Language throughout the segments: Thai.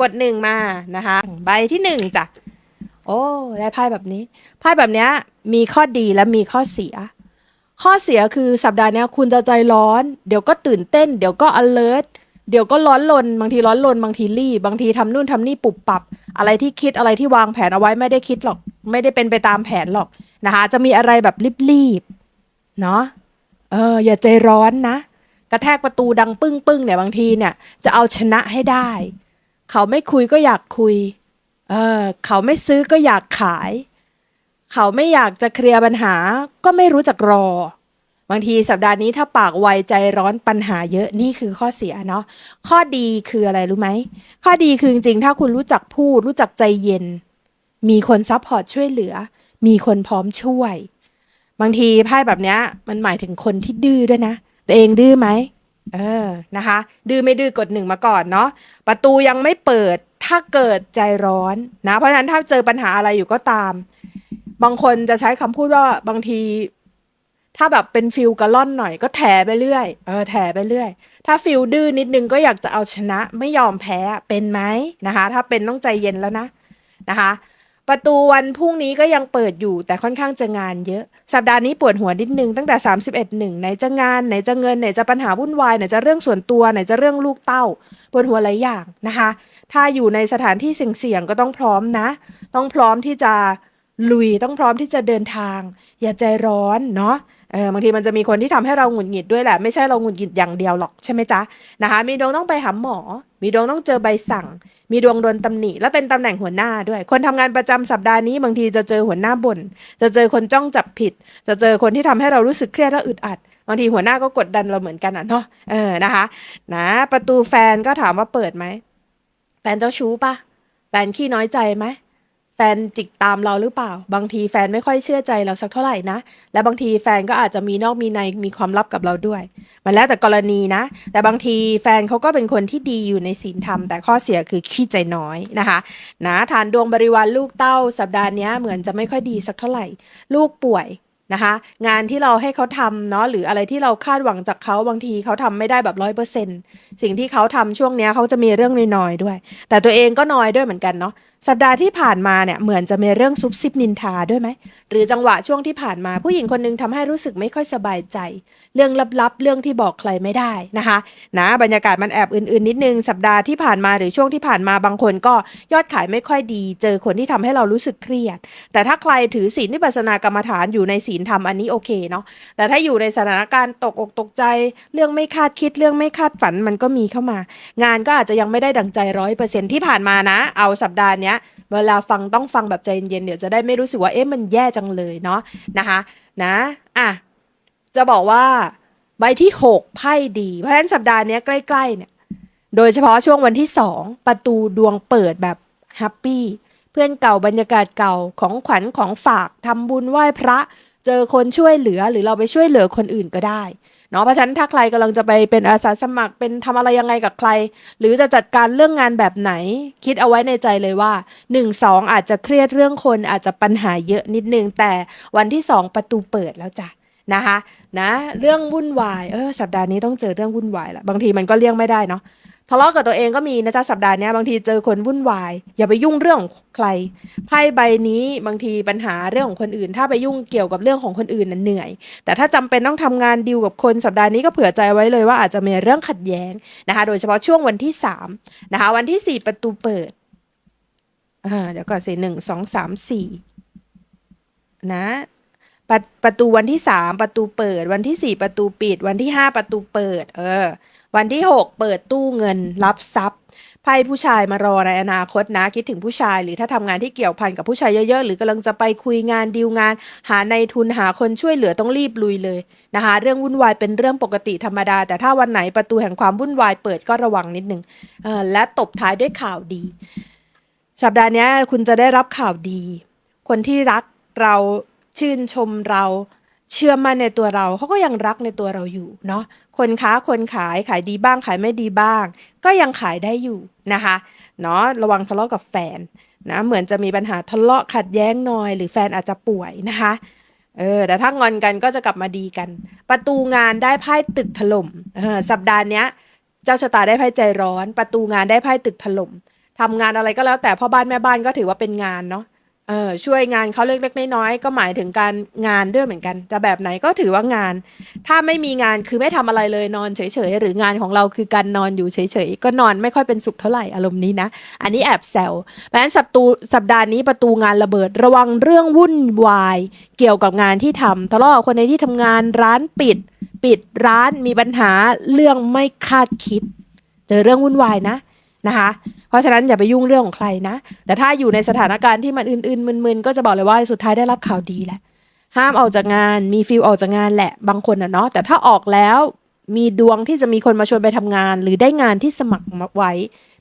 กดหนึ่งมานะคะ ใบที่หนึ่งจ้ะ โอ้ได้ไพ่แบบนี้ไพ่แบบเนี้ยมีข้อดีและมีข้อเสีย ข้อเสียคือสัปดาห์นี้คุณจะใจร้อน เดี๋ยวก็ตื่นเต้น เดี๋ยวก็ alert เดี๋ยวก็ร้อนลน บางทีร้อนลน บางทีรีบบางทีทำนู่นทำนี่ปุบปับ อะไรที่คิดอะไรที่วางแผนเอาไว้ไม่ได้คิดหรอก ไม่ได้เป็นไปตามแผนหรอกนะคะ จะมีอะไรแบบรีบๆเนาะเอออย่าใจร้อนนะ กระแทกประตูดังปึ้งๆเนี่ยบางทีเนี่ยจะเอาชนะให้ได้ เขาไม่คุยก็อยากคุย เออ เขาไม่ซื้อก็อยากขาย เขาไม่อยากจะเคลียร์ปัญหา ก็ไม่รู้จักรอ บางทีสัปดาห์นี้ถ้าปากไวใจร้อนปัญหาเยอะนี่คือข้อเสียเนาะ ข้อดีคืออะไรรู้ไหม ข้อดีคือจริงๆถ้าคุณรู้จักพูด รู้จักใจเย็น มีคนซัพพอร์ตช่วยเหลือ มีคนพร้อมช่วย บางทีไพ่แบบเนี้ยมันหมายถึงคนที่ดื้อด้วยนะ ตัวเองดื้อไหม เออนะคะ ดื้อไม่ดื้อกดหนึ่งมาก่อนเนาะประตูยังไม่เปิดถ้าเกิดใจร้อนนะ เพราะฉะนั้นถ้าเจอปัญหาอะไรอยู่ก็ตาม บางคนจะใช้คำพูดว่าบางที ถ้าแบบเป็นฟิลกระล่อนหน่อยก็แถไปเรื่อยเออแถไปเรื่อย ถ้าฟิลดื้อนิดนึงก็อยากจะเอาชนะไม่ยอมแพ้เป็นไหมนะคะ ถ้าเป็นต้องใจเย็นแล้วนะนะคะ ประตูวันพรุ่งนี้ก็ยังเปิดอยู่แต่ค่อนข้างจะงานเยอะ สัปดาห์นี้ปวดหัวนิดนึงตั้งแต่ 31หนึ่งไหนจะงานไหนจะเงินไหนจะปัญหาวุ่นวายไหนจะเรื่องส่วนตัวไหนจะเรื่องลูกเต้าปวดหัวหลายอย่างนะคะ ถ้าอยู่ในสถานที่เสี่ยงๆก็ต้องพร้อมนะ ต้องพร้อมที่จะลุยต้องพร้อมที่จะเดินทาง อย่าใจร้อนเนาะ เออบางทีมันจะมีคนที่ทำให้เราหงุดหงิดด้วยแหละ ไม่ใช่เราหงุดหงิดอย่างเดียวหรอกใช่ไหมจ๊ะนะคะ มีดวงต้องไปหาหมอ มีดวงต้องเจอใบสั่ง มีดวงโดนตำหนิและเป็นตำแหน่งหัวหน้าด้วย คนทำงานประจำสัปดาห์นี้บางทีจะเจอหัวหน้าบ่นจะเจอคนจ้องจับผิด จะเจอคนที่ทำให้เรารู้สึกเครียดและอึดอัดบางทีหัวหน้าก็กดดันเราเหมือนกันอะเนาะเออนะคะ นะ ประตูแฟนก็ถามว่าเปิดไหมแฟนเจ้าชู้ปะแฟนขี้น้อยใจไหม แฟนจิกตามเราหรือเปล่า บางทีแฟนไม่ค่อยเชื่อใจเราสักเท่าไหร่นะ และบางทีแฟนก็อาจจะมีนอกมีในมีความลับกับเราด้วย มันแล้วแต่กรณีนะ แต่บางทีแฟนเขาก็เป็นคนที่ดีอยู่ในศีลธรรม แต่ข้อเสียคือขี้ใจน้อยนะคะ นะฐานดวงบริวารลูกเต้า สัปดาห์นี้เหมือนจะไม่ค่อยดีสักเท่าไหร่ ลูกป่วยนะคะงานที่เราให้เขาทำเนาะหรืออะไรที่เราคาดหวังจากเขาบางทีเขาทำไม่ได้แบบร้อยเปอร์เซ็นสิ่งที่เขาทำช่วงเนี้ยเขาจะมีเรื่องน้อยๆด้วย แต่ตัวเองก็น้อยด้วยเหมือนกันเนาะสัปดาห์ที่ผ่านมาเนี่ยเหมือนจะมีเรื่องซุบซิบนินทาด้วยไหม หรือจังหวะช่วงที่ผ่านมา ผู้หญิงคนหนึงทำให้รู้สึกไม่ค่อยสบายใจ เรื่องลับๆ เรื่องที่บอกใครไม่ได้นะคะ นะบรรยากาศมันแอบอื่นๆ นิดนึง สัปดาห์ที่ผ่านมาหรือช่วงที่ผ่านมาบางคนก็ยอดขายไม่ค่อยดี เจอคนที่ทำให้เรารู้สึกเครียด แต่ถ้าใครถือศีลวิปัสนากรรมฐานอยู่ในศีลธรรมอันนี้โอเคเนาะแต่ถ้าอยู่ในสถานการณ์ตกอกตกใจ เรื่องไม่คาดคิดเรื่องไม่คาดฝันมันก็มีเข้ามา งานก็อาจจะยังไม่ได้ดังใจร้อยเปอร์เซ็นที่ผ่านมานะ เอาสัปดาห์เนี้ยเวลาฟังต้องฟังแบบใจเย็นๆเดี๋ยวจะได้ไม่รู้สึกว่าเอ๊ะมันแย่จังเลยเนาะนะคะนะอะจะบอกว่าใบที่หกไพ่ดีเพราะฉะนั้นสัปดาห์นี้ใกล้ๆเนี่ยโดยเฉพาะช่วงวันที่สองประตูดวงเปิดแบบแฮปปี้เพื่อนเก่าบรรยากาศเก่าของขวัญของฝากทำบุญไหว้พระ เจอคนช่วยเหลือหรือเราไปช่วยเหลือคนอื่นก็ได้ เนาะเพราะฉะนั้นถ้าใครกำลังจะไปเป็นอาสาสมัครเป็นทำอะไรยังไงกับใคร หรือจะจัดการเรื่องงานแบบไหน คิดเอาไว้ในใจเลยว่า 1 2 อาจจะเครียดเรื่องคนอาจจะปัญหาเยอะนิดนึง แต่วันที่ 2 ประตูเปิดแล้วจ้ะนะคะนะเรื่องวุ่นวายเออสัปดาห์นี้ต้องเจอเรื่องวุ่นวายละบางทีมันก็เลี่ยงไม่ได้เนาะ ทะเลาะกับตัวเองก็มีนะจ๊ะสัปดาห์นี้บางทีเจอคนวุ่นวาย อย่าไปยุ่งเรื่องของใครไพ่ใบนี้บางทีปัญหาเรื่องของคนอื่น ถ้าไปยุ่งเกี่ยวกับเรื่องของคนอื่นนั้นเหนื่อย แต่ถ้าจำเป็นต้องทำงานดีลกับคนสัปดาห์นี้ก็เผื่อใจไว้เลยว่าอาจจะมีเรื่องขัดแย้งนะคะ โดยเฉพาะช่วงวันที่สามนะคะวันที่สี่ประตูเปิดอ่าเดี๋ยวก่อนสิหนึ่งสองสามสี่นะประประตูวันที่สามประตูเปิด วันที่สี่ประตูปิด วันที่ห้าประตูเปิด เออ วันที่หกเปิดตู้เงินรับทรัพย์ไพ่ผู้ชายมารอในอนาคตนะ คิดถึงผู้ชาย หรือถ้าทำงานที่เกี่ยวพันกับผู้ชายเยอะๆ หรือกำลังจะไปคุยงานดีลงาน หาในทุนหาคนช่วยเหลือต้องรีบลุยเลยนะคะ เรื่องวุ่นวายเป็นเรื่องปกติธรรมดา แต่ถ้าวันไหนประตูแห่งความวุ่นวายเปิดก็ระวังนิดนึงเออและตบท้ายด้วยข่าวดี สัปดาห์นี้คุณจะได้รับข่าวดี คนที่รักเราชื่นชมเรา เชื่อมั่นในตัวเราเขาก็ยังรักในตัวเราอยู่เนาะคนค้าคนขายขายดีบ้างขายไม่ดีบ้าง ก็ยังขายได้อยู่นะคะเนาะระวังทะเลาะกับแฟนนะเหมือนจะมีปัญหาทะเลาะขัดแย้งหน่อย หรือแฟนอาจจะป่วยนะคะเออแต่ถ้างอนกันก็จะกลับมาดีกัน ประตูงานได้ไพ่ตึกถล่มเออสัปดาห์เนี้ย เจ้าชะตาได้ไพ่ใจร้อน ประตูงานได้ไพ่ตึกถล่มทำงานอะไรก็แล้วแต่พ่อบ้านแม่บ้านก็ถือว่าเป็นงานเนาะ เออช่วยงานเขาเล็กๆน้อยๆก็หมายถึงการงานด้วยเหมือนกัน จะแบบไหนก็ถือว่างาน ถ้าไม่มีงานคือไม่ทำอะไรเลยนอนเฉยๆหรืองานของเราคือการนอนอยู่เฉยๆก็นอนไม่ค่อยเป็นสุขเท่าไหร่อารมณ์นี้นะ อันนี้แอบแซวเพราะฉะนั้นสัปตูสัปดาห์นี้ประตูงานระเบิดระวังเรื่องวุ่นวาย เกี่ยวกับงานที่ทำทะเลาะกับคนในที่ทำงานร้านปิด ปิดร้านมีปัญหาเรื่องไม่คาดคิด เจอเรื่องวุ่นวายนะ นะคะ เพราะฉะนั้นอย่าไปยุ่งเรื่องของใครนะ แต่ถ้าอยู่ในสถานการณ์ที่มันอื่น ๆ มึนๆ ก็จะบอกเลยว่าสุดท้ายได้รับข่าวดีแหละ ห้ามออกจากงานมีฟิลออกจากงานแหละบางคนนะเนาะแต่ถ้าออกแล้วมีดวงที่จะมีคนมาชวนไปทำงาน หรือได้งานที่สมัครมาไว้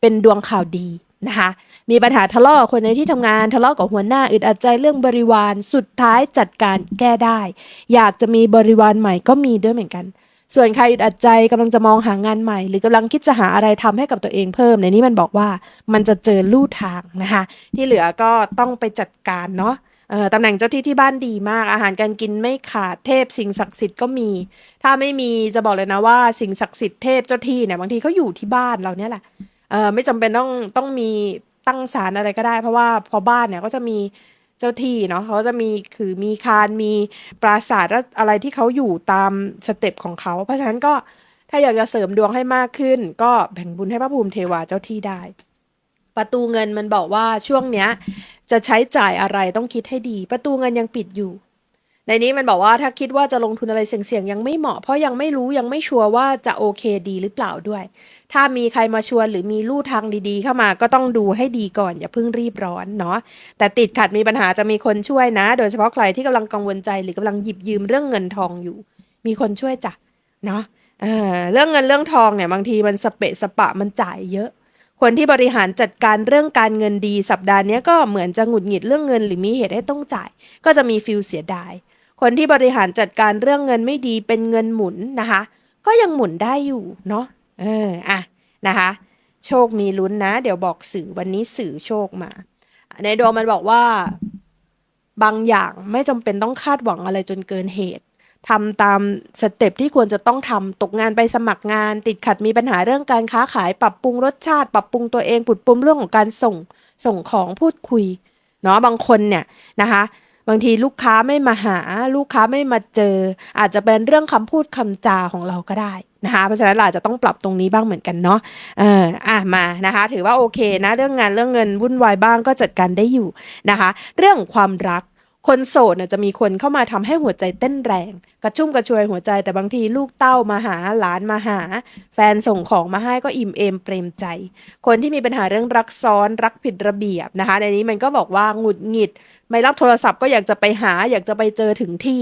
เป็นดวงข่าวดีนะคะมีปัญหาทะเลาะคนในที่ทำงานทะเลาะกับหัวหน้าอึดอัดใจเรื่องบริวารสุดท้ายจัดการแก้ได้ อยากจะมีบริวารใหม่ก็มีด้วยเหมือนกัน ส่วนใครอึดอัดใจกำลังจะมองหางานใหม่ หรือกำลังคิดจะหาอะไรทำให้กับตัวเองเพิ่ม ในนี้มันบอกว่ามันจะเจอลู่ทางนะคะ ที่เหลือก็ต้องไปจัดการเนาะตำแหน่งเจ้าที่ที่บ้านดีมาก อาหารการกินไม่ขาดเทพสิ่งศักดิ์สิทธิ์ก็มี ถ้าไม่มีจะบอกเลยนะว่า สิ่งศักดิ์สิทธิ์เทพเจ้าที่เนี่ยบางทีเขาอยู่ที่บ้านเราเนี่ยแหละไม่จำเป็นต้องต้องมีตั้งศาลอะไรก็ได้ เพราะว่าพอบ้านเนี่ยก็จะมี จ้าที่เนาะเขาจะมีคือมีคานมีปราสาทและอะไรที่เขาอยู่ตามสเต็ปของเขา เพราะฉะนั้นก็ถ้าอยากจะเสริมดวงให้มากขึ้น ก็แบ่งบุญให้พระภูมิเทวาเจ้าที่ได้ ประตูเงินมันบอกว่าช่วงเนี้ย จะใช้จ่ายอะไรต้องคิดให้ดี ประตูเงินยังปิดอยู่ ในนี้มันบอกว่าถ้าคิดว่าจะลงทุนอะไรเสี่ยงๆยังไม่เหมาะเพราะยังไม่รู้ยังไม่ชัวร์ว่าจะโอเคดีหรือเปล่าด้วย ถ้ามีใครมาชวนหรือมีลู่ทางดีๆ เข้ามาก็ต้องดูให้ดีก่อนอย่าเพิ่งรีบร้อนเนาะแต่ติดขัดมีปัญหาจะมีคนช่วยนะ โดยเฉพาะใครที่กำลังกังวลใจหรือกำลังหยิบยืมเรื่องเงินทองอยู่ มีคนช่วยจ้ะเนาะเเรื่องเงินเรื่องทองเนี่ยบางทีมันสเปะสปะมันจ่ายเยอะคนที่บริหารจัดการเรื่องการเงินดีสัปดาห์นี้ก็เหมือนจะหงุดหงิดเรื่องเงินหรือมีเหตุให้ต้องจ่าย ก็จะมีฟิลเสียดาย คนที่บริหารจัดการเรื่องเงินไม่ดีเป็นเงินหมุนนะคะ ก็ยังหมุนได้อยู่เนาะเอออะนะคะ โชคมีลุ้นนะ เดี๋ยวบอกสื่อวันนี้สื่อโชคมา ในดวงมันบอกว่า บางอย่างไม่จำเป็นต้องคาดหวังอะไรจนเกินเหตุทำตามสเต็ปที่ควรจะต้องทำตกงานไปสมัครงาน ติดขัดมีปัญหาเรื่องการค้าขาย ปรับปรุงรสชาติ ปรับปรุงตัวเองปรับปรุงเรื่องของการส่งส่งของพูดคุยเนาะบางคนเนี่ยนะคะ บางทีลูกค้าไม่มาหา ลูกค้าไม่มาเจอ อาจจะเป็นเรื่องคำพูดคำจาของเราก็ได้นะคะเพราะฉะนั้นเราอาจจะต้องปรับตรงนี้บ้างเหมือนกันเนาะเอออะมานะคะ ถือว่าโอเคนะเรื่องงานเรื่องเงินวุ่นวายบ้างก็จัดการได้อยู่นะคะ เรื่องความรัก คนโสดจะมีคนเข้ามาทำให้หัวใจเต้นแรง กระชุ่มกระชวยหัวใจแต่บางทีลูกเต้ามาหาหลานมาหา แฟนส่งของมาให้ก็อิ่มเอมเปรมใจ คนที่มีปัญหาเรื่องรักซ้อนรักผิดระเบียบนะคะ ในนี้มันก็บอกว่าหงุดหงิด ไม่รับโทรศัพท์ก็อยากจะไปหาอยากจะไปเจอถึงที่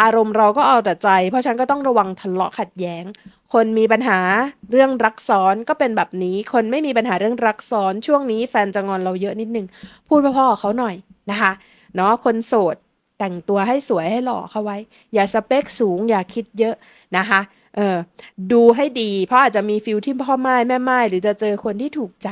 อารมณ์เราก็เอาแต่ใจ เพราะฉันก็ต้องระวังทะเลาะขัดแย้งคนมีปัญหาเรื่องรักซ้อนก็เป็นแบบนี้ คนไม่มีปัญหาเรื่องรักซ้อนช่วงนี้แฟนจะงอนเราเยอะนิดนึง พูดพ่อๆเขาหน่อยนะคะ เนาะคนโสดแต่งตัวให้สวยให้หล่อเข้าไว้ อย่าสเปคสูงอย่าคิดเยอะนะคะเออดูให้ดี เพราะอาจจะมีฟิลที่พ่อไม้แม่ไม้หรือจะเจอคนที่ถูกใจ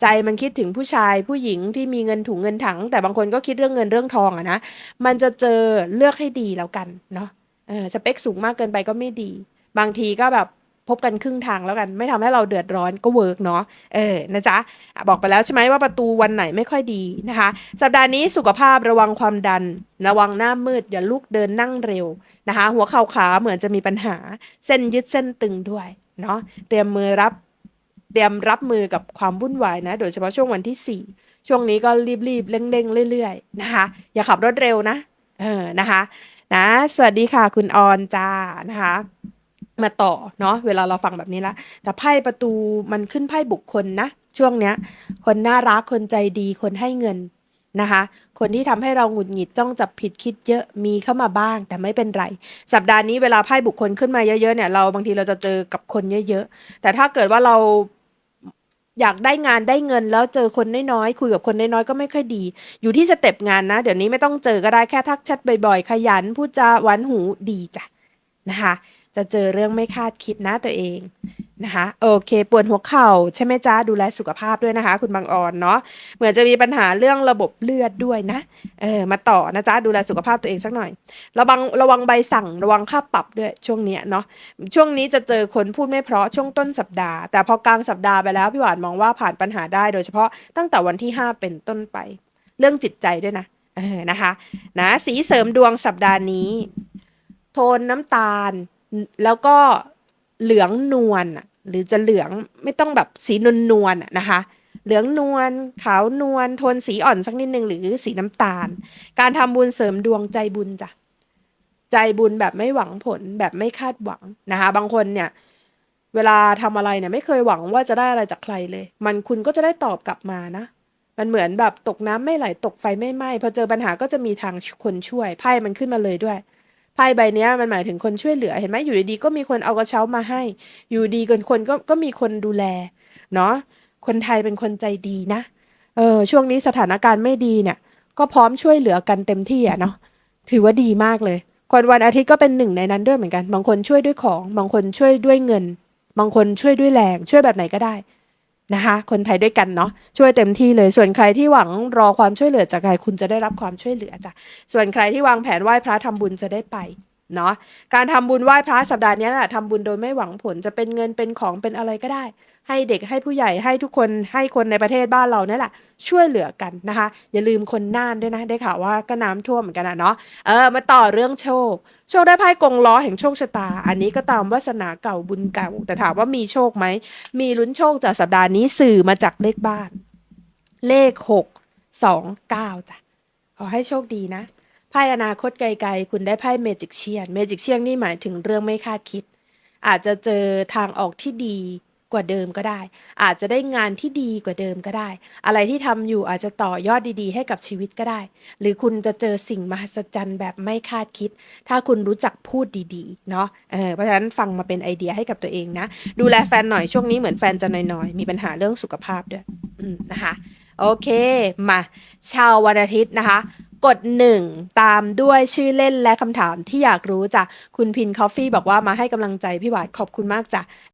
ใจมันคิดถึงผู้ชายผู้หญิงที่มีเงินถุงเงินถัง แต่บางคนก็คิดเรื่องเงินเรื่องทองอะนะมันจะเจอเลือกให้ดีแล้วกันเนาะเออสเปคสูงมากเกินไปก็ไม่ดี บางทีก็แบบ พบกันครึ่งทางแล้วกัน ไม่ทำให้เราเดือดร้อนก็เวิร์กเนาะเออนะจ๊ะอะบอกไปแล้วใช่ไหมว่าประตูวันไหนไม่ค่อยดีนะคะ สัปดาห์นี้สุขภาพระวังความดัน ระวังหน้ามืดอย่าลุกเดินนั่งเร็วนะคะ หัวเข่าขาเหมือนจะมีปัญหา เส้นยึดเส้นตึงด้วยเนาะเตรียมมือรับ เตรียมรับมือกับความวุ่นวายนะ โดยเฉพาะช่วงวันที่ 4 ช่วงนี้ก็รีบๆเร่งๆเรื่อยๆนะคะ อย่าขับรถเร็วนะเออนะคะ นะ สวัสดีค่ะคุณออนจ้านะคะ มาต่อเนาะเวลาเราฟังแบบนี้ละแต่ไพ่ประตูมันขึ้นไพ่บุคคลนะ ช่วงเนี้ย คนน่ารักคนใจดีคนให้เงินนะคะ คนที่ทำให้เราหงุดหงิดจ้องจับผิดคิดเยอะมีเข้ามาบ้าง แต่ไม่เป็นไร สัปดาห์นี้เวลาไพ่บุคคลขึ้นมาเยอะๆเนี่ยเราบางทีเราจะเจอกับคนเยอะ ๆ แต่ถ้าเกิดว่าเราอยากได้งานได้เงินแล้วเจอคนน้อยๆคุยกับคนน้อยๆก็ไม่ค่อยดี อยู่ที่สเต็ปงานนะ เดี๋ยวนี้ไม่ต้องเจอก็ได้แค่ทักแชทบ่อยๆ ขยันพูดจาหวานหูดีจ้ะนะคะ จะเจอเรื่องไม่คาดคิดนะตัวเองนะคะ โอเคปวดหัวเข่าใช่ไหมจ๊ะดูแลสุขภาพด้วยนะคะ คุณบางออนเนาะเหมือนจะมีปัญหาเรื่องระบบเลือดด้วยนะเออมาต่อนะจ๊ะดูแลสุขภาพตัวเองสักหน่อย ระวังระวังใบสั่งระวังค่าปรับด้วยช่วงเนี้ยเนาะช่วงนี้จะเจอคนพูดไม่เพราะช่วงต้นสัปดาห์ แต่พอกลางสัปดาห์ไปแล้วพี่หวานมองว่าผ่านปัญหาได้โดยเฉพาะตั้งแต่วันที่ 5 เป็นต้นไป เรื่องจิตใจด้วยนะเออนะคะนะสีเสริมดวงสัปดาห์นี้ โทนน้ำตาล แล้วก็เหลืองนวลหรือจะเหลืองไม่ต้องแบบสีนวลนวลนะคะ เหลืองนวลขาวนวลโทนสีอ่อนสักนิดหนึ่งหรือสีน้ำตาล การทำบุญเสริมดวงใจบุญจ้ะใจบุญแบบไม่หวังผลแบบไม่คาดหวังนะคะ บางคนเนี่ยเวลาทำอะไรเนี่ยไม่เคยหวังว่าจะได้อะไรจากใครเลย มันคุณก็จะได้ตอบกลับมานะ มันเหมือนแบบตกน้ำไม่ไหลตกไฟไม่ไหม้พอเจอปัญหาก็จะมีทางคนช่วยไพ่มันขึ้นมาเลยด้วย ไพ่ใบนี้มันหมายถึงคนช่วยเหลือเห็นไหมอยู่ดีๆก็มีคนเอากระเช้ามาให้ อยู่ดีกันคนก็ก็มีคนดูแลเนาะคนไทยเป็นคนใจดีนะเออช่วงนี้สถานการณ์ไม่ดีเนี่ย ก็พร้อมช่วยเหลือกันเต็มที่อะเนาะถือว่าดีมากเลย คนวันอาทิตย์ก็เป็นหนึ่งในนั้นด้วยเหมือนกัน บางคนช่วยด้วยของ บางคนช่วยด้วยเงิน บางคนช่วยด้วยแรง ช่วยแบบไหนก็ได้ นะคะ คนไทยด้วยกันเนาะช่วยเต็มที่เลยส่วนใครที่หวังรอความช่วยเหลือจากใครคุณจะได้รับความช่วยเหลือจ้ะส่วนใครที่วางแผนไหว้พระทำบุญจะได้ไป เนาะการทำบุญไหว้พระสัปดาห์นี้แหละทำบุญโดยไม่หวังผลจะเป็นเงินเป็นของเป็นอะไรก็ได้ ให้เด็กให้ผู้ใหญ่ให้ทุกคนให้คนในประเทศบ้านเราเนี่ยแหละ ช่วยเหลือกันนะคะ อย่าลืมคนน่านด้วยนะ ได้ข่าวว่าก็น้ำท่วมเหมือนกันอะเนาะเออมาต่อเรื่องโชค โชคได้ไพ่กงล้อแห่งโชคชะตา อันนี้ก็ตามวาสนาเก่าบุญเก่า แต่ถามว่ามีโชคไหมมีลุ้นโชคจากสัปดาห์นี้สื่อมาจากเลขบ้าน เลขหกสองเก้าจ้ะขอให้โชคดีนะ ไพ่อนาคตไกลๆ คุณได้ไพ่เมจิกเชียนเมจิกเชียนนี่หมายถึงเรื่องไม่คาดคิด อาจจะเจอทางออกที่ดีกว่าเดิมก็ได้ อาจจะได้งานที่ดีกว่าเดิมก็ได้ อะไรที่ทำอยู่อาจจะต่อยอดดีๆ ให้กับชีวิตก็ได้ หรือคุณจะเจอสิ่งมหัศจรรย์แบบไม่คาดคิด ถ้าคุณรู้จักพูดดีๆ เนาะเออเพราะฉะนั้นฟังมาเป็นไอเดียให้กับตัวเองนะ ดูแลแฟนหน่อยช่วงนี้เหมือนแฟนจะน้อยๆ มีปัญหาเรื่องสุขภาพด้วยนะคะ โอเค มาชาววันอาทิตย์นะคะ กด 1 ตามด้วยชื่อเล่นและคำถามที่อยากรู้จ้ะ คุณพินคอฟฟี่บอกว่ามาให้กำลังใจพี่หวานขอบคุณมากจ้ะ